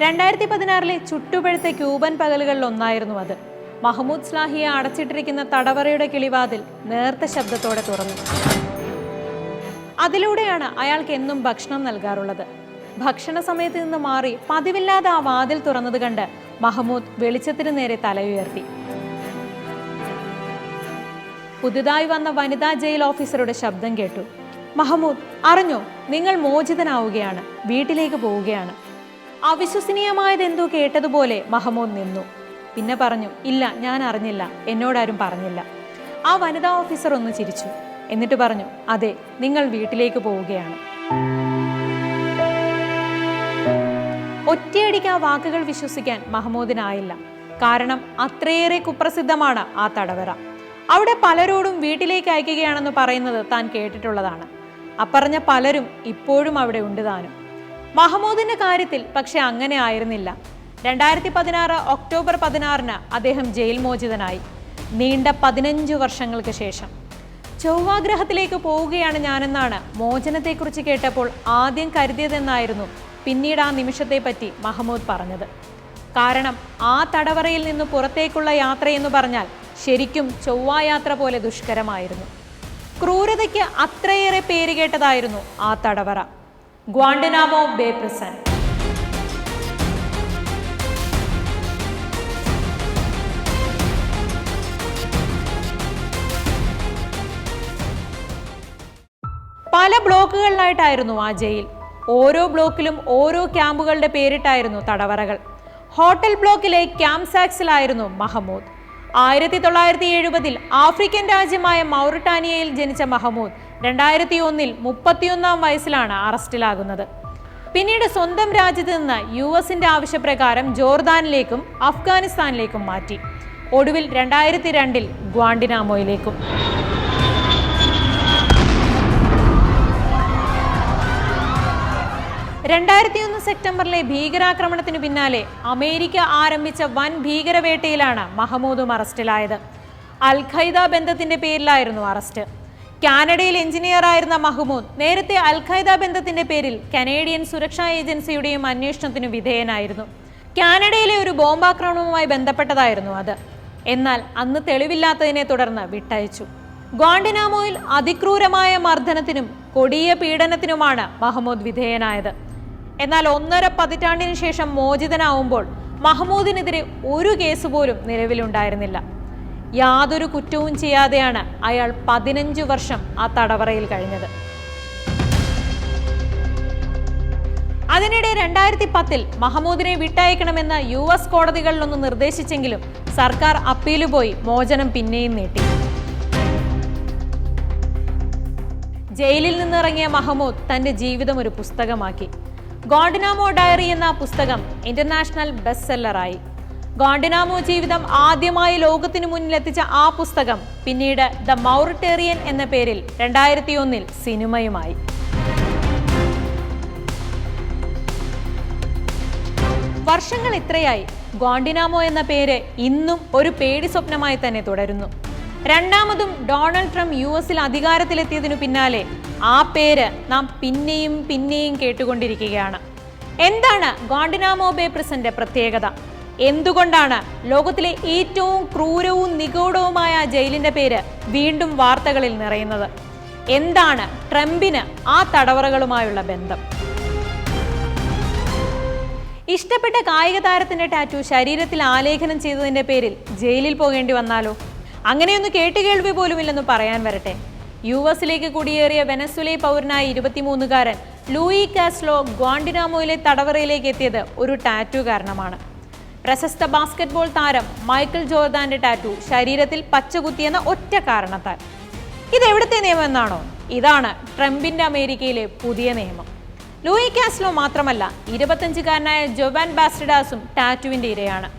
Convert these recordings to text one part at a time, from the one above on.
രണ്ടായിരത്തി പതിനാറിലെ ചുട്ടുപഴുത്ത ക്യൂബൻ പകലുകളിൽ ഒന്നായിരുന്നു അത്. മഹമ്മൂദ് സ്ലാഹിയെ അടച്ചിട്ടിരിക്കുന്ന തടവറയുടെ കിളിവാതിൽ നേർത്ത ശബ്ദത്തോടെ തുറന്നു. അതിലൂടെയാണ് അയാൾക്ക് എന്നും ഭക്ഷണം നൽകാറുള്ളത്. ഭക്ഷണ സമയത്ത് നിന്ന് മാറി പതിവില്ലാതെ ആ വാതിൽ തുറന്നത് കണ്ട് മഹമ്മൂദ് വെളിച്ചത്തിന് നേരെ തലയുയർത്തി പുതുതായി വന്ന വനിതാ ജയിൽ ഓഫീസറുടെ ശബ്ദം കേട്ടു. മഹമ്മൂദ് അറിഞ്ഞോ നിങ്ങൾ മോചിതനാവുകയാണ്. വീട്ടിലേക്ക് പോവുകയാണ്. അവിശ്വസനീയമായത് എന്തോ കേട്ടതുപോലെ മഹമ്മൂദ് നിന്നു. പിന്നെ പറഞ്ഞു ഇല്ല ഞാൻ അറിഞ്ഞില്ല. എന്നോടാരും പറഞ്ഞില്ല. ആ വനിതാ ഓഫീസർ ഒന്ന് ചിരിച്ചു. എന്നിട്ട് പറഞ്ഞു അതെ നിങ്ങൾ വീട്ടിലേക്ക് പോവുകയാണ്. ഒറ്റയടിക്ക് ആ വാക്കുകൾ വിശ്വസിക്കാൻ മഹമ്മൂദിനായില്ല കാരണം അത്രയേറെ കുപ്രസിദ്ധമാണ് ആ തടവറ. അവിടെ പലരോടും വീട്ടിലേക്ക് അയക്കുകയാണെന്ന് പറയുന്നത് താൻ കേട്ടിട്ടുള്ളതാണ്. അപ്പറഞ്ഞ പലരും ഇപ്പോഴും അവിടെ ഉണ്ട് താനും. മഹമ്മൂദിന്റെ കാര്യത്തിൽ പക്ഷെ അങ്ങനെ ആയിരുന്നില്ല. രണ്ടായിരത്തി പതിനാറ് ഒക്ടോബർ പതിനാറിന് അദ്ദേഹം ജയിൽ മോചിതനായി. നീണ്ട പതിനഞ്ച് വർഷങ്ങൾക്ക് ശേഷം. ചൊവ്വാഗ്രഹത്തിലേക്ക് പോവുകയാണ് ഞാനെന്നാണ് മോചനത്തെക്കുറിച്ച് കേട്ടപ്പോൾ ആദ്യം കരുതിയതെന്നായിരുന്നു പിന്നീട് ആ നിമിഷത്തെപ്പറ്റി മഹമ്മൂദ് പറഞ്ഞത്. കാരണം ആ തടവറയിൽ നിന്ന് പുറത്തേക്കുള്ള യാത്രയെന്ന് പറഞ്ഞാൽ ശരിക്കും ചൊവ്വായാത്ര പോലെ ദുഷ്കരമായിരുന്നു. ക്രൂരതയ്ക്ക് അത്രയേറെ പേര് കേട്ടതായിരുന്നു ആ തടവറ. Guantanamo Bay prison. പല ബ്ലോക്കുകളിലായിട്ടായിരുന്നു ആ ജയിൽ. ഓരോ ബ്ലോക്കിലും ഓരോ ക്യാമ്പുകളുടെ പേരിട്ടായിരുന്നു തടവറകൾ. ഹോട്ടൽ ബ്ലോക്കിലെ ക്യാമ്പ് സാക്സിലായിരുന്നു മഹമ്മൂദ് ആയിരത്തി തൊള്ളായിരത്തി എഴുപതിൽ ആഫ്രിക്കൻ രാജ്യമായ മൗറിട്ടാനിയയിൽ ജനിച്ച മഹമ്മൂദ് രണ്ടായിരത്തി ഒന്നിൽ മുപ്പത്തിയൊന്നാം വയസ്സിലാണ് അറസ്റ്റിലാകുന്നത്. പിന്നീട് സ്വന്തം രാജ്യത്ത് നിന്ന് യു എസിന്റെ ആവശ്യപ്രകാരം ജോർദാനിലേക്കും അഫ്ഗാനിസ്ഥാനിലേക്കും മാറ്റി. ഒടുവിൽ രണ്ടായിരത്തി രണ്ടിൽ ഗ്വാണ്ടിനാമോയിലേക്കും. രണ്ടായിരത്തി ഒന്ന് സെപ്റ്റംബറിലെ ഭീകരാക്രമണത്തിന് പിന്നാലെ അമേരിക്ക ആരംഭിച്ച വൻ ഭീകരവേട്ടയിലാണ് മഹമ്മൂദും അറസ്റ്റിലായത്. അൽ ഖൈദ ബന്ധത്തിന്റെ പേരിലായിരുന്നു അറസ്റ്റ്. കാനഡയിൽ എഞ്ചിനീയറായിരുന്ന മഹ്മൂദ് നേരത്തെ അൽ ഖൈദ ബന്ധത്തിന്റെ പേരിൽ കനേഡിയൻ സുരക്ഷാ ഏജൻസിയുടെയും അന്വേഷണത്തിനു വിധേയനായിരുന്നു. കാനഡയിലെ ഒരു ബോംബാക്രമണവുമായി ബന്ധപ്പെട്ടതായിരുന്നു അത്. എന്നാൽ അന്ന് തെളിവില്ലാത്തതിനെ തുടർന്ന് വിട്ടയച്ചു. ഗ്വാണ്ടിനാമോയിൽ അതിക്രൂരമായ മർദ്ദനത്തിനും കൊടിയ പീഡനത്തിനുമാണ് മഹ്മൂദ് വിധേയനായത്. എന്നാൽ ഒന്നര പതിറ്റാണ്ടിന് ശേഷം മോചിതനാവുമ്പോൾ മഹ്മൂദിനെതിരെ ഒരു കേസ് പോലും നിലവിലുണ്ടായിരുന്നില്ല. യാതൊരു കുറ്റവും ചെയ്യാതെയാണ് അയാൾ പതിനഞ്ചു വർഷം ആ തടവറയിൽ കഴിഞ്ഞത്. അതിനിടെ രണ്ടായിരത്തി പത്തിൽ മഹമൂദിനെ വിട്ടയക്കണമെന്ന് യു എസ് കോടതികളിലൊന്ന് നിർദ്ദേശിച്ചെങ്കിലും സർക്കാർ അപ്പീൽ പോയി മോചനം പിന്നെയും നീട്ടി. ജയിലിൽ നിന്നിറങ്ങിയ മഹമൂദ് തന്റെ ജീവിതം ഒരു പുസ്തകമാക്കി. ഗോഡിനാമോ ഡയറി എന്ന പുസ്തകം ഇന്റർനാഷണൽ ബെസ്റ്റ് സെല്ലറായി ഗോണ്ടിനാമോ ജീവിതം ആദ്യമായി ലോകത്തിനു മുന്നിലെത്തിച്ച ആ പുസ്തകം പിന്നീട് ദ മൗറിറ്റേറിയൻ എന്ന പേരിൽ രണ്ടായിരത്തി ഒന്നിൽ സിനിമയുമായി. വർഷങ്ങൾ ഇത്രയായി ഗോണ്ടിനാമോ എന്ന പേര് ഇന്നും ഒരു പേടി സ്വപ്നമായി തന്നെ തുടരുന്നു. രണ്ടാമതും ഡൊണാൾഡ് ട്രംപ് യു എസിൽ അധികാരത്തിലെത്തിയതിനു പിന്നാലെ ആ പേര് നാം പിന്നെയും പിന്നെയും കേട്ടുകൊണ്ടിരിക്കുകയാണ്. എന്താണ് ഗോണ്ടിനാമോ ബേ പ്രസന്റെ പ്രത്യേകത? എന്തുകൊണ്ടാണ് ലോകത്തിലെ ഏറ്റവും ക്രൂരവും നിഗൂഢവുമായ ജയിലിന്റെ പേര് വീണ്ടും വാർത്തകളിൽ നിറയുന്നത്? എന്താണ് ട്രംപിന് ആ തടവറകളുമായുള്ള ബന്ധം? ഇഷ്ടപ്പെട്ട കായിക താരത്തിന്റെ ടാറ്റു ശരീരത്തിൽ ആലേഖനം ചെയ്തതിന്റെ പേരിൽ ജയിലിൽ പോകേണ്ടി വന്നാലോ? അങ്ങനെയൊന്നും കേട്ടുകേൾവി പോലുമില്ലെന്ന് പറയാൻ വരട്ടെ. യു എസിലേക്ക് കുടിയേറിയ വെനസുലെ പൗരനായ ഇരുപത്തിമൂന്നുകാരൻ ലൂയി കാസ്ലോ ഗ്വാണ്ടിനാമോയിലെ തടവറയിലേക്ക് എത്തിയത് ഒരു ടാറ്റു കാരണമാണ്. പ്രശസ്ത ബാസ്കറ്റ്ബോൾ താരം മൈക്കിൾ ജോർദാന്റെ ടാറ്റു ശരീരത്തിൽ പച്ചകുത്തിയെന്ന ഒറ്റ കാരണത്താൽ. ഇത് എവിടുത്തെ നിയമം എന്നാണോ? ഇതാണ് ട്രംപിന്റെ അമേരിക്കയിലെ പുതിയ നിയമം. ലൂയി കാസ്ലോ മാത്രമല്ല ഇരുപത്തഞ്ചുകാരനായ ജോവാൻ ബാസ്റ്റഡാസും ടാറ്റുവിന്റെ ഇരയാണ്.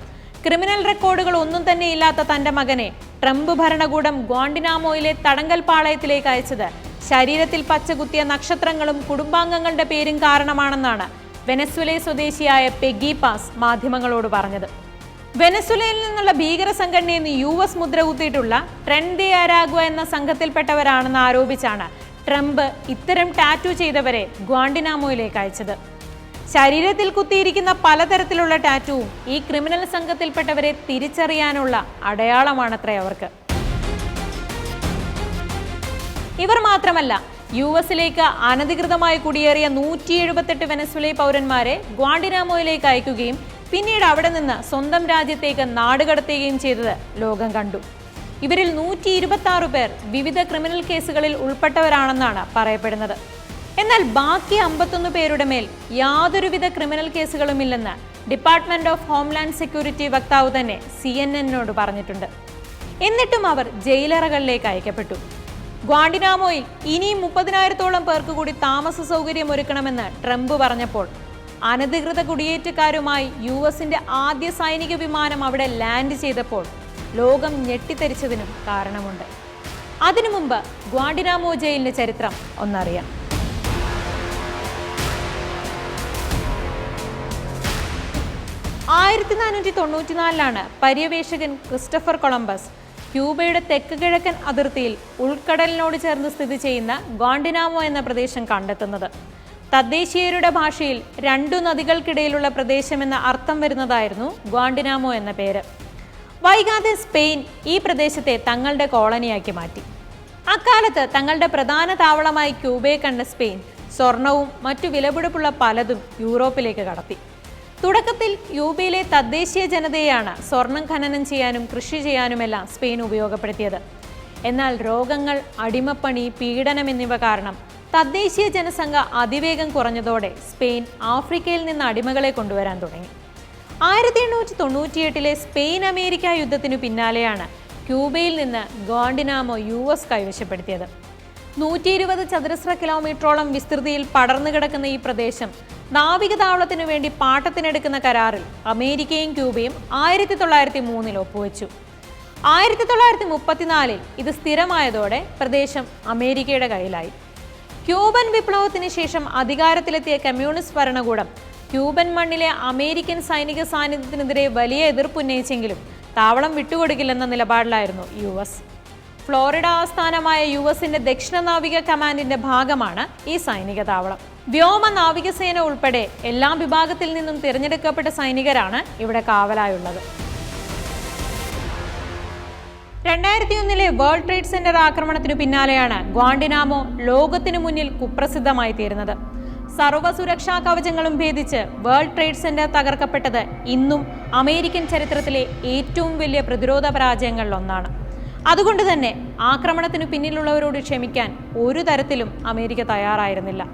ക്രിമിനൽ റെക്കോർഡുകൾ ഒന്നും തന്നെ ഇല്ലാത്ത തന്റെ മകനെ ട്രംപ് ഭരണകൂടം ഗ്വാണ്ടിനാമോയിലെ തടങ്കൽ പാളയത്തിലേക്ക് അയച്ചത് ശരീരത്തിൽ പച്ചകുത്തിയ നക്ഷത്രങ്ങളും കുടുംബാംഗങ്ങളുടെ പേരും കാരണമാണെന്നാണ് വെനസ്വലെ സ്വദേശിയായ പെഗി പാസ് മാധ്യമങ്ങളോട് പറഞ്ഞത്. വെനസ്വലയിൽ നിന്നുള്ള ഭീകര സംഘടനയെന്ന് യു എസ് മുദ്ര കുത്തിയിട്ടുള്ള ട്രെൻഡി ആരാഗുവ എന്ന സംഘത്തിൽപ്പെട്ടവരാണെന്ന് ആരോപിച്ചാണ് ട്രംപ് ഇത്തരം ടാറ്റു ചെയ്തവരെ ഗ്വാണ്ടിനാമോയിലേക്ക് അയച്ചത്. ശരീരത്തിൽ കുത്തിയിരിക്കുന്ന പലതരത്തിലുള്ള ടാറ്റുവും ഈ ക്രിമിനൽ സംഘത്തിൽപ്പെട്ടവരെ തിരിച്ചറിയാനുള്ള അടയാളമാണത്രേ അവർക്ക്. ഇവർ മാത്രമല്ല യു എസിലേക്ക് അനധികൃതമായി കുടിയേറിയ നൂറ്റി എഴുപത്തെട്ട് വെനസ്വലേ പൗരന്മാരെ ഗ്വാണ്ടിനാമോയിലേക്ക് അയക്കുകയും പിന്നീട് അവിടെ നിന്ന് സ്വന്തം രാജ്യത്തേക്ക് നാടുകടത്തുകയും ചെയ്തത് ലോകം കണ്ടു. ഇവരിൽ നൂറ്റി ഇരുപത്തി ആറ് പേർ വിവിധ ക്രിമിനൽ കേസുകളിൽ ഉൾപ്പെട്ടവരാണെന്നാണ് പറയപ്പെടുന്നത്. എന്നാൽ ബാക്കി അമ്പത്തൊന്ന് പേരുടെ മേൽ യാതൊരുവിധ ക്രിമിനൽ കേസുകളുമില്ലെന്ന് ഡിപ്പാർട്ട്മെന്റ് ഓഫ് ഹോംലാൻഡ് സെക്യൂരിറ്റി വക്താവ് തന്നെ സി എൻ പറഞ്ഞിട്ടുണ്ട്. എന്നിട്ടും അവർ ജയിലറകളിലേക്ക് അയക്കപ്പെട്ടു. ഗ്വാണ്ടിനാമോയിൽ ഇനിയും മുപ്പതിനായിരത്തോളം പേർക്ക് കൂടി താമസ സൗകര്യം ഒരുക്കണമെന്ന് ട്രംപ് പറഞ്ഞപ്പോൾ അനധികൃത കുടിയേറ്റക്കാരുമായി യു എസിന്റെ ആദ്യ സൈനിക വിമാനം അവിടെ ലാൻഡ് ചെയ്തപ്പോൾ ലോകം ഞെട്ടിത്തെരിച്ചതിനും കാരണമുണ്ട്. അതിനു മുമ്പ് ഗ്വാണ്ടിനാമോ ജയിലിന്റെ ചരിത്രം ഒന്നറിയാം. ആയിരത്തി നാനൂറ്റി തൊണ്ണൂറ്റിനാലിലാണ് പര്യവേഷകൻ ക്രിസ്റ്റഫർ കൊളംബസ് ക്യൂബയുടെ തെക്ക് കിഴക്കൻ അതിർത്തിയിൽ ഉൾക്കടലിനോട് ചേർന്ന് സ്ഥിതി ചെയ്യുന്ന ഗോണ്ടിനാമോ എന്ന പ്രദേശം കണ്ടെത്തുന്നത്. തദ്ദേശീയരുടെ ഭാഷയിൽ രണ്ടു നദികൾക്കിടയിലുള്ള പ്രദേശമെന്ന അർത്ഥം വരുന്നതായിരുന്നു ഗോണ്ടിനാമോ എന്ന പേര്. വൈകാതെ സ്പെയിൻ ഈ പ്രദേശത്തെ തങ്ങളുടെ കോളനിയാക്കി മാറ്റി. അക്കാലത്ത് തങ്ങളുടെ പ്രധാന താവളമായി ക്യൂബയെ കണ്ട സ്പെയിൻ സ്വർണവും മറ്റു വിലപിടിപ്പുള്ള പലതും യൂറോപ്പിലേക്ക് കടത്തി. തുടക്കത്തിൽ ക്യൂബയിലെ തദ്ദേശീയ ജനതയെയാണ് സ്വർണം ഖനനം ചെയ്യാനും കൃഷി ചെയ്യാനുമെല്ലാം സ്പെയിൻ ഉപയോഗപ്പെടുത്തിയത്. എന്നാൽ രോഗങ്ങൾ അടിമപ്പണി പീഡനം എന്നിവ കാരണം തദ്ദേശീയ ജനസംഖ്യ അതിവേഗം കുറഞ്ഞതോടെ സ്പെയിൻ ആഫ്രിക്കയിൽ നിന്ന് അടിമകളെ കൊണ്ടുവരാൻ തുടങ്ങി. ആയിരത്തി എണ്ണൂറ്റി തൊണ്ണൂറ്റിയെട്ടിലെ സ്പെയിൻ അമേരിക്ക യുദ്ധത്തിനു പിന്നാലെയാണ് ക്യൂബയിൽ നിന്ന് ഗോണ്ടിനാമോ യു എസ് കൈവശപ്പെടുത്തിയത്. നൂറ്റി ഇരുപത് ചതുരശ്ര കിലോമീറ്ററോളം വിസ്തൃതിയിൽ പടർന്നു കിടക്കുന്ന ഈ പ്രദേശം നാവിക താവളത്തിനു വേണ്ടി പാട്ടത്തിനെടുക്കുന്ന കരാറിൽ അമേരിക്കയും ക്യൂബയും ആയിരത്തി തൊള്ളായിരത്തി മൂന്നിൽ ഒപ്പുവെച്ചു. ആയിരത്തി തൊള്ളായിരത്തി മുപ്പത്തിനാലിൽ ഇത് സ്ഥിരമായതോടെ പ്രദേശം അമേരിക്കയുടെ കയ്യിലായി. ക്യൂബൻ വിപ്ലവത്തിന് ശേഷം അധികാരത്തിലെത്തിയ കമ്മ്യൂണിസ്റ്റ് ഭരണകൂടം ക്യൂബൻ മണ്ണിലെ അമേരിക്കൻ സൈനിക സാന്നിധ്യത്തിനെതിരെ വലിയ എതിർപ്പ് ഉന്നയിച്ചെങ്കിലും താവളം വിട്ടുകൊടുക്കില്ലെന്ന നിലപാടിലായിരുന്നു യു ഫ്ലോറിഡ ആസ്ഥാനമായ യു എസിന്റെ ദക്ഷിണ നാവിക കമാൻഡിന്റെ ഭാഗമാണ് ഈ സൈനിക താവളം. വ്യോമ നാവികസേന ഉൾപ്പെടെ എല്ലാ വിഭാഗത്തിൽ നിന്നും തിരഞ്ഞെടുക്കപ്പെട്ട സൈനികരാണ് ഇവിടെ കാവലായുള്ളത്. രണ്ടായിരത്തി ഒന്നിലെ വേൾഡ് ട്രേഡ് സെന്റർ ആക്രമണത്തിനു പിന്നാലെയാണ് ഗ്വാണ്ടിനാമോ ലോകത്തിനു മുന്നിൽ കുപ്രസിദ്ധമായി തീരുന്നത്. സർവ സുരക്ഷാ കവചങ്ങളും ഭേദിച്ച് വേൾഡ് ട്രേഡ് സെന്റർ തകർക്കപ്പെട്ടത് ഇന്നും അമേരിക്കൻ ചരിത്രത്തിലെ ഏറ്റവും വലിയ പ്രതിരോധ പരാജയങ്ങളിൽ ഒന്നാണ് അതുകൊണ്ട് തന്നെ ആക്രമണത്തിന് പിന്നിലുള്ളവരോട് ക്ഷമിക്കാൻ ഒരു തരത്തിലും അമേരിക്ക തയ്യാറായിരുന്നില്ല.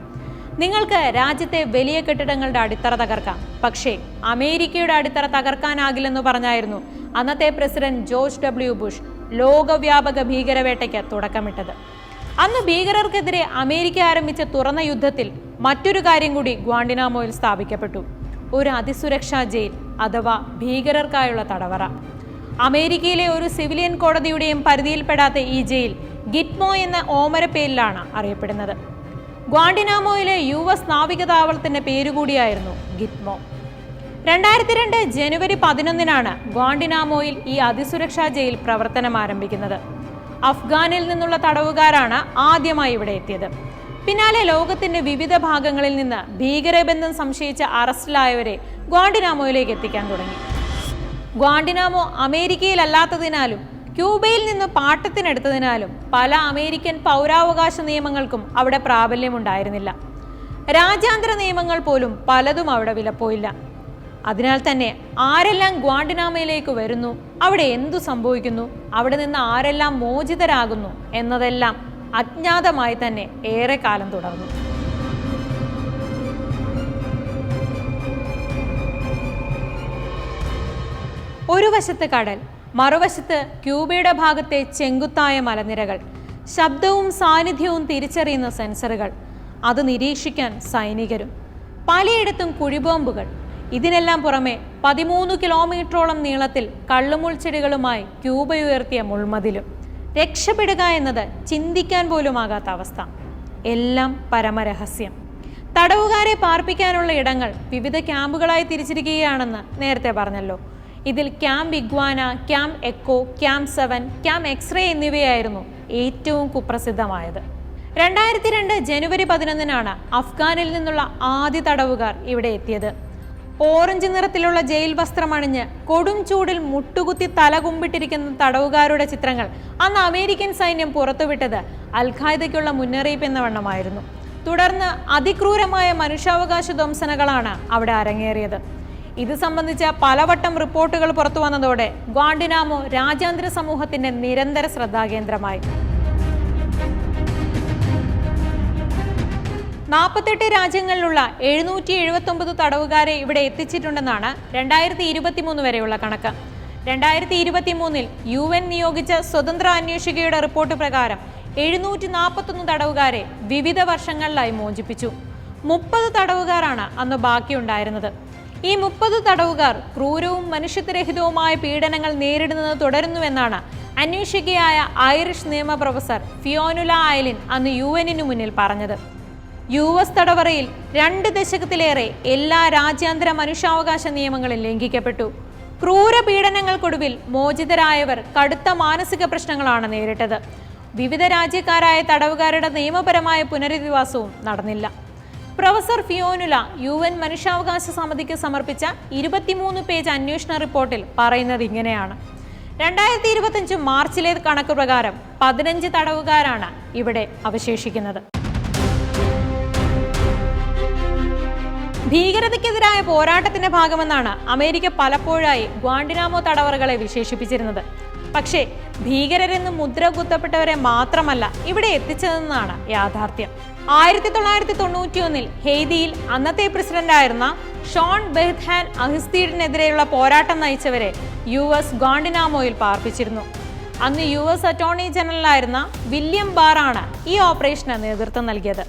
നിങ്ങൾക്ക് രാജ്യത്തെ വലിയ കെട്ടിടങ്ങളുടെ അടിത്തറ തകർക്കാം. പക്ഷേ അമേരിക്കയുടെ അടിത്തറ തകർക്കാനാകില്ലെന്ന് പറഞ്ഞായിരുന്നു അന്നത്തെ പ്രസിഡന്റ് ജോർജ് ഡബ്ല്യു ബുഷ് ലോകവ്യാപക ഭീകരവേട്ടയ്ക്ക് തുടക്കമിട്ടത്. അന്ന് ഭീകരർക്കെതിരെ അമേരിക്ക ആരംഭിച്ച തുറന്ന യുദ്ധത്തിൽ മറ്റൊരു കാര്യം കൂടി ഗ്വാണ്ടിനാമോയിൽ സ്ഥാപിക്കപ്പെട്ടു. ഒരു അതിസുരക്ഷാ ജയിൽ അഥവാ ഭീകരർക്കായുള്ള തടവറ. അമേരിക്കയിലെ ഒരു സിവിലിയൻ കോടതിയുടെയും പരിധിയിൽപ്പെടാത്ത ഈ ജയിൽ ഗിറ്റ്മോ എന്ന ഓമര പേരിലാണ് അറിയപ്പെടുന്നത്. ഗ്വാണ്ടിനാമോയിലെ യു എസ് നാവിക താവളത്തിന്റെ പേരുകൂടിയായിരുന്നു ഗിറ്റ്മോ. രണ്ടായിരത്തി രണ്ട് ജനുവരി പതിനൊന്നിനാണ് ഗ്വാണ്ടിനാമോയിൽ ഈ അതിസുരക്ഷാ ജയിൽ പ്രവർത്തനം ആരംഭിക്കുന്നത്. അഫ്ഗാനിൽ നിന്നുള്ള തടവുകാരാണ് ആദ്യമായി ഇവിടെ എത്തിയത്. പിന്നാലെ ലോകത്തിന്റെ വിവിധ ഭാഗങ്ങളിൽ നിന്ന് ഭീകരബന്ധം സംശയിച്ച അറസ്റ്റിലായവരെ ഗ്വാണ്ടിനാമോയിലേക്ക് എത്തിക്കാൻ തുടങ്ങി. ഗ്വാണ്ടിനാമോ അമേരിക്കയിലല്ലാത്തതിനാലും ക്യൂബയിൽ നിന്ന് പാട്ടത്തിനെടുത്തതിനാലും പല അമേരിക്കൻ പൗരാവകാശ നിയമങ്ങൾക്കും അവിടെ പ്രാബല്യമുണ്ടായിരുന്നില്ല. രാജ്യാന്തര നിയമങ്ങൾ പോലും പലതും അവിടെ വിലപ്പോയില്ല. അതിനാൽ തന്നെ ആരെല്ലാം ഗ്വാണ്ടിനാമയിലേക്ക് വരുന്നു അവിടെ എന്തു സംഭവിക്കുന്നു അവിടെ നിന്ന് ആരെല്ലാം മോചിതരാകുന്നു എന്നതെല്ലാം അജ്ഞാതമായി തന്നെ ഏറെക്കാലം തുടർന്നു. ഒരു വശത്ത് കടൽ മറുവശത്ത് ക്യൂബയുടെ ഭാഗത്തെ ചെങ്കുത്തായ മലനിരകൾ. ശബ്ദവും സാന്നിധ്യവും തിരിച്ചറിയുന്ന സെൻസറുകൾ. അത് നിരീക്ഷിക്കാൻ സൈനികരും. പലയിടത്തും കുഴിബോംബുകൾ. ഇതിനെല്ലാം പുറമെ പതിമൂന്ന് കിലോമീറ്ററോളം നീളത്തിൽ കള്ളുമുൾ ചെടികളുമായി ക്യൂബ ഉയർത്തിയ മുൾമതിലും. രക്ഷപ്പെടുക എന്നത് ചിന്തിക്കാൻ പോലുമാകാത്ത അവസ്ഥ. എല്ലാം പരമരഹസ്യം. തടവുകാരെ പാർപ്പിക്കാനുള്ള ഇടങ്ങൾ വിവിധ ക്യാമ്പുകളായി തിരിച്ചിരിക്കുകയാണെന്ന് നേരത്തെ പറഞ്ഞല്ലോ. ഇതിൽ camp iguana camp echo camp seven camp X ray എന്നിവയായിരുന്നു ഏറ്റവും കുപ്രസിദ്ധമായത്. രണ്ടായിരത്തി രണ്ട് ജനുവരി പതിനൊന്നിനാണ് അഫ്ഗാനിൽ നിന്നുള്ള ആദ്യ തടവുകാർ ഇവിടെ എത്തിയത്. ഓറഞ്ച് നിറത്തിലുള്ള ജയിൽ വസ്ത്രമണിഞ്ഞ് കൊടും ചൂടിൽ മുട്ടുകുത്തി തലകുമ്പിട്ടിരിക്കുന്ന തടവുകാരുടെ ചിത്രങ്ങൾ അന്ന് അമേരിക്കൻ സൈന്യം പുറത്തുവിട്ടത് അൽഖായ്ദയ്ക്കുള്ള മുന്നറിയിപ്പ് എന്ന വണ്ണമായിരുന്നു തുടർന്ന് അതിക്രൂരമായ മനുഷ്യാവകാശ ധ്വംസനകളാണ് അവിടെ അരങ്ങേറിയത്. ഇത് സംബന്ധിച്ച പലവട്ടം റിപ്പോർട്ടുകൾ പുറത്തു വന്നതോടെ ഗ്വാണ്ടിനാമോ രാജ്യാന്തര സമൂഹത്തിന്റെ നിരന്തര ശ്രദ്ധാകേന്ദ്രമായി. നാൽപ്പത്തെട്ട് രാജ്യങ്ങളിലുള്ള എഴുന്നൂറ്റി എഴുപത്തൊമ്പത് തടവുകാരെ ഇവിടെ എത്തിച്ചിട്ടുണ്ടെന്നാണ് രണ്ടായിരത്തി ഇരുപത്തിമൂന്ന് വരെയുള്ള കണക്ക്. രണ്ടായിരത്തി ഇരുപത്തി മൂന്നിൽ യു എൻ നിയോഗിച്ച സ്വതന്ത്ര അന്വേഷികയുടെ റിപ്പോർട്ട് പ്രകാരം എഴുന്നൂറ്റി നാൽപ്പത്തൊന്ന് തടവുകാരെ വിവിധ വർഷങ്ങളിലായി മോചിപ്പിച്ചു. മുപ്പത് തടവുകാരാണ് അന്ന് ബാക്കിയുണ്ടായിരുന്നത്. ഈ മുപ്പത് തടവുകാർ ക്രൂരവും മനുഷ്യത്വരഹിതവുമായ പീഡനങ്ങൾ നേരിടുന്നത് തുടരുന്നുവെന്നാണ് അന്വേഷികയായ ഐറിഷ് നിയമ പ്രൊഫസർ ഫിയോനുല ഐലിൻ അന്ന് യു മുന്നിൽ പറഞ്ഞത്. യു എസ് തടവറയിൽ രണ്ട് ദശകത്തിലേറെ എല്ലാ രാജ്യാന്തര മനുഷ്യാവകാശ നിയമങ്ങളും ലംഘിക്കപ്പെട്ടു. ക്രൂര പീഡനങ്ങൾക്കൊടുവിൽ മോചിതരായവർ കടുത്ത മാനസിക പ്രശ്നങ്ങളാണ് നേരിട്ടത്. വിവിധ രാജ്യക്കാരായ തടവുകാരുടെ നിയമപരമായ പുനരധിവാസവും നടന്നില്ല. പ്രൊഫസർ ഫിയോനുല യു എൻ മനുഷ്യാവകാശ സമിതിക്ക് സമർപ്പിച്ച ഇരുപത്തിമൂന്ന് പേജ് അന്വേഷണ റിപ്പോർട്ടിൽ പറയുന്നത് ഇങ്ങനെയാണ്. രണ്ടായിരത്തി ഇരുപത്തഞ്ച് മാർച്ചിലെ കണക്ക് പ്രകാരം പതിനഞ്ച് തടവുകാരാണ് ഇവിടെ അവശേഷിക്കുന്നത്. ഭീകരതയ്ക്കെതിരായ പോരാട്ടത്തിന്റെ ഭാഗമെന്നാണ് അമേരിക്ക പലപ്പോഴായി ഗ്വാണ്ടിനാമോ തടവറകളെ വിശേഷിപ്പിച്ചിരുന്നത്. പക്ഷേ ഭീകരരെന്ന് മുദ്ര കുത്തപ്പെട്ടവരെ മാത്രമല്ല ഇവിടെ എത്തിച്ചതെന്നാണ് യാഥാർത്ഥ്യം. ആയിരത്തി തൊള്ളായിരത്തി തൊണ്ണൂറ്റിയൊന്നിൽ ഹെയ്തിയിൽ അന്നത്തെ പ്രസിഡന്റായിരുന്ന ഷോൺ ബെഹ്ദാൻ അഹിസ്തീഡിനെതിരെയുള്ള പോരാട്ടം നയിച്ചവരെ യു എസ് ഗോണ്ടിനാമോയിൽ പാർപ്പിച്ചിരുന്നു. അന്ന് യു എസ് അറ്റോർണി ജനറലായിരുന്ന വില്യം ബാറാണ് ഈ ഓപ്പറേഷന് നേതൃത്വം നൽകിയത്.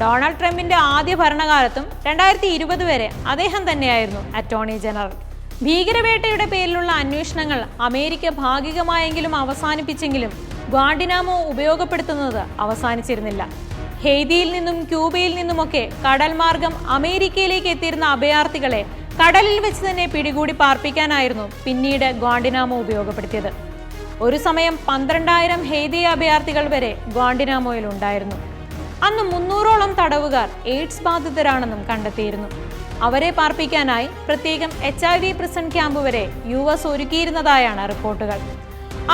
ഡൊണാൾഡ് ട്രംപിന്റെ ആദ്യ ഭരണകാലത്തും രണ്ടായിരത്തി ഇരുപത് വരെ അദ്ദേഹം തന്നെയായിരുന്നു അറ്റോർണി ജനറൽ. ഭീകരവേട്ടയുടെ പേരിലുള്ള അന്വേഷണങ്ങൾ അമേരിക്ക ഭാഗികമായെങ്കിലും അവസാനിപ്പിച്ചെങ്കിലും ഗ്വാണ്ടിനാമോ ഉപയോഗപ്പെടുത്തുന്നത് അവസാനിച്ചിരുന്നില്ല. ഹെയ്തിയിൽ നിന്നും ക്യൂബയിൽ നിന്നുമൊക്കെ കടൽ മാർഗം അമേരിക്കയിലേക്ക് എത്തിയിരുന്ന അഭയാർത്ഥികളെ കടലിൽ വെച്ച് തന്നെ പിടികൂടി പാർപ്പിക്കാനായിരുന്നു പിന്നീട് ഗ്വാണ്ടിനാമോ ഉപയോഗപ്പെടുത്തിയത്. ഒരു സമയം പന്ത്രണ്ടായിരം ഹെയ്തി അഭയാർത്ഥികൾ വരെ ഗ്വാണ്ടിനാമോയിൽ ഉണ്ടായിരുന്നു. അന്ന് മുന്നൂറോളം തടവുകാർ എയ്ഡ്സ് ബാധിതരാണെന്നും കണ്ടെത്തിയിരുന്നു. അവരെ പാർപ്പിക്കാനായി പ്രത്യേകം H I V prison camp വരെ യു എസ് ഒരുക്കിയിരുന്നതായാണ് റിപ്പോർട്ടുകൾ.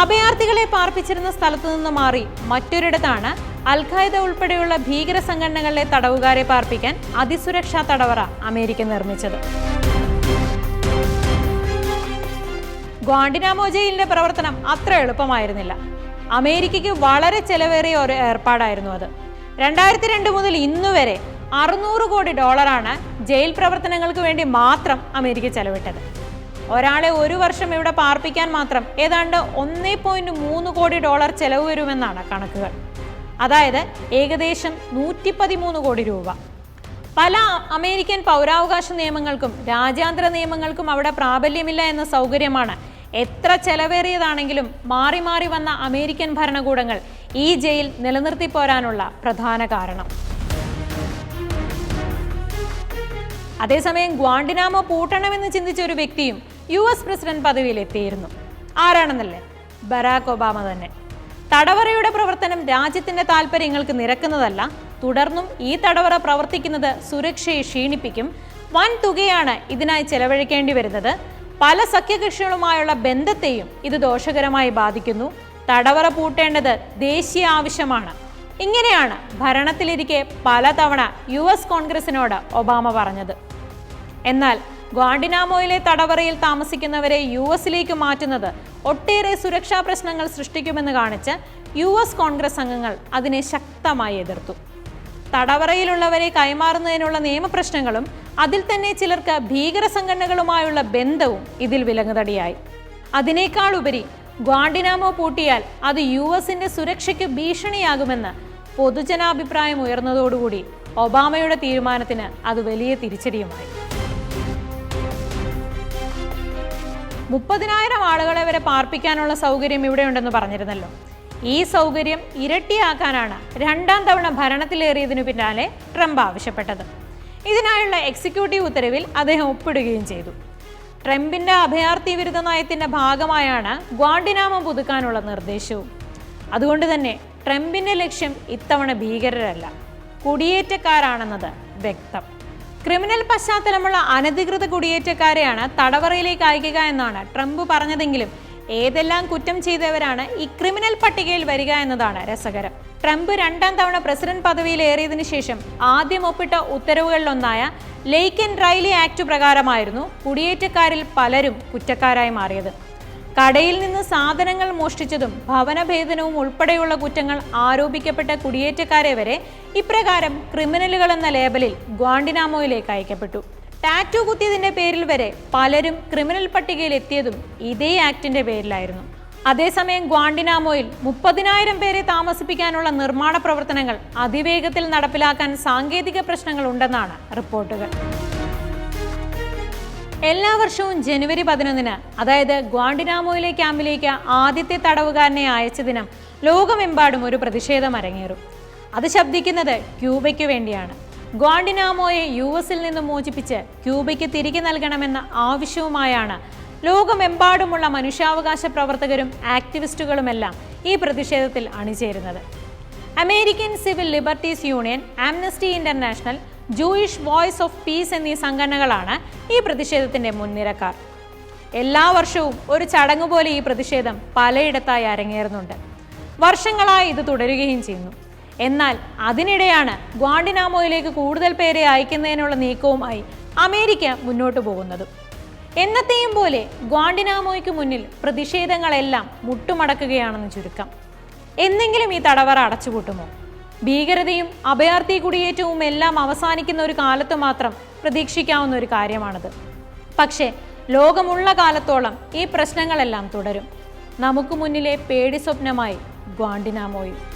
അഭയാർത്ഥികളെ പാർപ്പിച്ചിരുന്ന സ്ഥലത്തു നിന്ന് മാറി മറ്റൊരിടത്താണ് അൽഖായ്ദ ഉൾപ്പെടെയുള്ള ഭീകര സംഘടനകളിലെ തടവുകാരെ പാർപ്പിക്കാൻ അതിസുരക്ഷാ തടവറ അമേരിക്ക നിർമ്മിച്ചത്. ഗ്വാണ്ടിനാമോ ജയിലിന്റെ പ്രവർത്തനം അത്ര എളുപ്പമായിരുന്നില്ല. അമേരിക്കയ്ക്ക് വളരെ ചെലവേറിയ ഒരു ഏർപ്പാടായിരുന്നു അത്. രണ്ടായിരത്തി രണ്ട് മുതൽ ഇന്നു വരെ അറുന്നൂറ് കോടി ഡോളറാണ് ജയിൽ പ്രവർത്തനങ്ങൾക്ക് വേണ്ടി മാത്രം അമേരിക്ക ചെലവിട്ടത്. ഒരാളെ ഒരു വർഷം ഇവിടെ പാർപ്പിക്കാൻ മാത്രം ഏതാണ്ട് ഒന്നേ പോയിന്റ് മൂന്ന് കോടി ഡോളർ ചെലവ് വരുമെന്നാണ് കണക്കുകൾ. അതായത് ഏകദേശം നൂറ്റി പതിമൂന്ന് കോടി രൂപ. പല അമേരിക്കൻ പൗരാവകാശ നിയമങ്ങൾക്കും രാജ്യാന്തര നിയമങ്ങൾക്കും അവിടെ പ്രാബല്യമില്ല എന്ന സൗകര്യമാണ് എത്ര ചെലവേറിയതാണെങ്കിലും മാറി മാറി വന്ന അമേരിക്കൻ ഭരണകൂടങ്ങൾ ഈ ജയിൽ നിലനിർത്തി പോരാനുള്ള പ്രധാന കാരണം. അതേസമയം ഗ്വാണ്ടിനാമോ പൂട്ടണമെന്ന് ചിന്തിച്ച ഒരു വ്യക്തിയും യു എസ് പ്രസിഡന്റ് പദവിയിൽ എത്തിയിരുന്നു ആരാണെന്നല്ലേ? ബരാക് ഒബാമ തന്നെ. തടവറയുടെ പ്രവർത്തനം രാജ്യത്തിന്റെ താല്പര്യങ്ങൾക്ക് നിരക്കുന്നതല്ല. തുടർന്നും ഈ തടവറ പ്രവർത്തിക്കുന്നത് സുരക്ഷയെ ക്ഷീണിപ്പിക്കും. വൻ തുകയാണ് ഇതിനായി ചെലവഴിക്കേണ്ടി വരുന്നത്. പല സഖ്യകക്ഷികളുമായുള്ള ബന്ധത്തെയും ഇത് ദോഷകരമായി ബാധിക്കുന്നു. തടവറ പൂട്ടേണ്ടത് ദേശീയ ആവശ്യമാണ്. ഇങ്ങനെയാണ് ഭരണത്തിലിരിക്കെ പലതവണ യു എസ് കോൺഗ്രസിനോട് ഒബാമ പറഞ്ഞത്. എന്നാൽ ഗ്വാണ്ടിനാമോയിലെ തടവറയിൽ താമസിക്കുന്നവരെ യു എസിലേക്ക് മാറ്റുന്നത് ഒട്ടേറെ സുരക്ഷാ പ്രശ്നങ്ങൾ സൃഷ്ടിക്കുമെന്ന് കാണിച്ച് യു എസ് കോൺഗ്രസ് അംഗങ്ങൾ അതിനെ ശക്തമായി എതിർത്തു. തടവറയിലുള്ളവരെ കൈമാറുന്നതിനുള്ള നിയമപ്രശ്നങ്ങളും അതിൽ തന്നെ ചിലർക്ക് ഭീകര സംഘടനകളുമായുള്ള ബന്ധവും ഇതിൽ വിലങ്ങുതടിയായി. അതിനേക്കാൾ ഉപരി ഗ്വാണ്ടിനാമോ പൂട്ടിയാൽ അത് യു എസിന്റെ സുരക്ഷയ്ക്ക് ഭീഷണിയാകുമെന്ന് പൊതുജനാഭിപ്രായം ഉയർന്നതോടുകൂടി ഒബാമയുടെ തീരുമാനത്തിന് അത് വലിയ തിരിച്ചടിയുമായി. മുപ്പതിനായിരം ആളുകളെ വരെ പാർപ്പിക്കാനുള്ള സൗകര്യം ഇവിടെയുണ്ടെന്ന് പറഞ്ഞിരുന്നല്ലോ. ഈ സൗകര്യം ഇരട്ടിയാക്കാനാണ് രണ്ടാം തവണ ഭരണത്തിലേറിയതിനു പിന്നാലെ ട്രംപ് ആവശ്യപ്പെട്ടത്. ഇതിനായുള്ള എക്സിക്യൂട്ടീവ് ഉത്തരവിൽ അദ്ദേഹം ഒപ്പിടുകയും ചെയ്തു. ട്രംപിന്റെ അഭയാർത്ഥി വിരുദ്ധ നയത്തിന്റെ ഭാഗമായാണ് ഗ്വാണ്ടിനാമം പുതുക്കാനുള്ള നിർദ്ദേശവും. അതുകൊണ്ട് തന്നെ ട്രംപിന്റെ ലക്ഷ്യം ഇത്തവണ ഭീകരരല്ല. കുടിയേറ്റക്കാരാണെന്നത് വ്യക്തം. ക്രിമിനൽ പശ്ചാത്തലമുള്ള അനധികൃത കുടിയേറ്റക്കാരെയാണ് തടവറയിലേക്ക് അയക്കുക എന്നാണ് ട്രംപ് പറഞ്ഞതെങ്കിലും ഏതെല്ലാം കുറ്റം ചെയ്തവരാണ് ഈ ക്രിമിനൽ പട്ടികയിൽ വരിക എന്നതാണ് രസകരം. ട്രംപ് രണ്ടാം തവണ പ്രസിഡന്റ് പദവിയിലേറിയതിനു ശേഷം ആദ്യം ഒപ്പിട്ട ഉത്തരവുകളിലൊന്നായ ലേക്ക് ആൻഡ് റൈലി ആക്ട് പ്രകാരമായിരുന്നു കുടിയേറ്റക്കാരിൽ പലരും കുറ്റക്കാരായി മാറിയത്. കടയിൽ നിന്ന് സാധനങ്ങൾ മോഷ്ടിച്ചതും ഭവനഭേദനവും ഉൾപ്പെടെയുള്ള കുറ്റങ്ങൾ ആരോപിക്കപ്പെട്ട കുടിയേറ്റക്കാരെ വരെ ഇപ്രകാരം ക്രിമിനലുകൾ എന്ന ലേബലിൽ ഗ്വാണ്ടിനാമോയിലേക്ക് അയക്കപ്പെട്ടു. ടാറ്റു കുത്തിയതിന്റെ പേരിൽ വരെ പലരും ക്രിമിനൽ പട്ടികയിൽ എത്തിയതും ഇതേ ആക്ടിന്റെ പേരിലായിരുന്നു. അതേസമയം ഗ്വാണ്ടിനാമോയിൽ മുപ്പതിനായിരം പേരെ താമസിപ്പിക്കാനുള്ള നിർമ്മാണ പ്രവർത്തനങ്ങൾ അതിവേഗത്തിൽ നടപ്പിലാക്കാൻ സാങ്കേതിക പ്രശ്നങ്ങൾ ഉണ്ടെന്നാണ് റിപ്പോർട്ടുകൾ. എല്ലാ വർഷവും ജനുവരി പതിനൊന്നിന് അതായത് ഗ്വാണ്ടിനാമോയിലെ ക്യാമ്പിലേക്ക് ആദ്യത്തെ തടവുകാരനെ അയച്ച ദിനം ലോകമെമ്പാടും ഒരു പ്രതിഷേധം അരങ്ങേറും അത് ശബ്ദിക്കുന്നത് ക്യൂബയ്ക്ക് വേണ്ടിയാണ്. ഗ്വാണ്ടിനാമോയെ യു എസിൽ നിന്ന് മോചിപ്പിച്ച് ക്യൂബയ്ക്ക് തിരികെ നൽകണമെന്ന ആവശ്യവുമായാണ് ലോകമെമ്പാടുമുള്ള മനുഷ്യാവകാശ പ്രവർത്തകരും ആക്ടിവിസ്റ്റുകളുമെല്ലാം ഈ പ്രതിഷേധത്തിൽ അണിചേരുന്നത്. American Civil Liberties Union Amnesty International Jewish Voice of Peace എന്നീ സംഘടനകളാണ് ഈ പ്രതിഷേധത്തിന്റെ മുൻനിരക്കാർ. എല്ലാ വർഷവും ഒരു ചടങ്ങ് പോലെ ഈ പ്രതിഷേധം പലയിടത്തായി അരങ്ങേറുന്നുണ്ട്. വർഷങ്ങളായി ഇത് തുടരുകയും ചെയ്യുന്നു. എന്നാൽ അതിനിടെയാണ് ഗ്വാണ്ടിനാമോയിലേക്ക് കൂടുതൽ പേരെ അയക്കുന്നതിനുള്ള നീക്കവുമായി അമേരിക്ക മുന്നോട്ടു പോകുന്നത്. എന്നത്തെയും പോലെ ഗ്വാണ്ടിനാമോയ്ക്ക് മുന്നിൽ പ്രതിഷേധങ്ങളെല്ലാം മുട്ടുമടക്കുകയാണെന്ന് ചുരുക്കം. എന്നെങ്കിലും ഈ തടവറ അടച്ചുപൂട്ടുമോ? ഭീകരതയും അഭയാർത്ഥി കുടിയേറ്റവും എല്ലാം അവസാനിക്കുന്ന ഒരു കാലത്ത് മാത്രം പ്രതീക്ഷിക്കാവുന്ന ഒരു കാര്യമാണത്. പക്ഷേ ലോകമുള്ള കാലത്തോളം ഈ പ്രശ്നങ്ങളെല്ലാം തുടരും. നമുക്ക് മുന്നിലെ പേടി സ്വപ്നമായി ഗ്വാണ്ടിനാമോയും.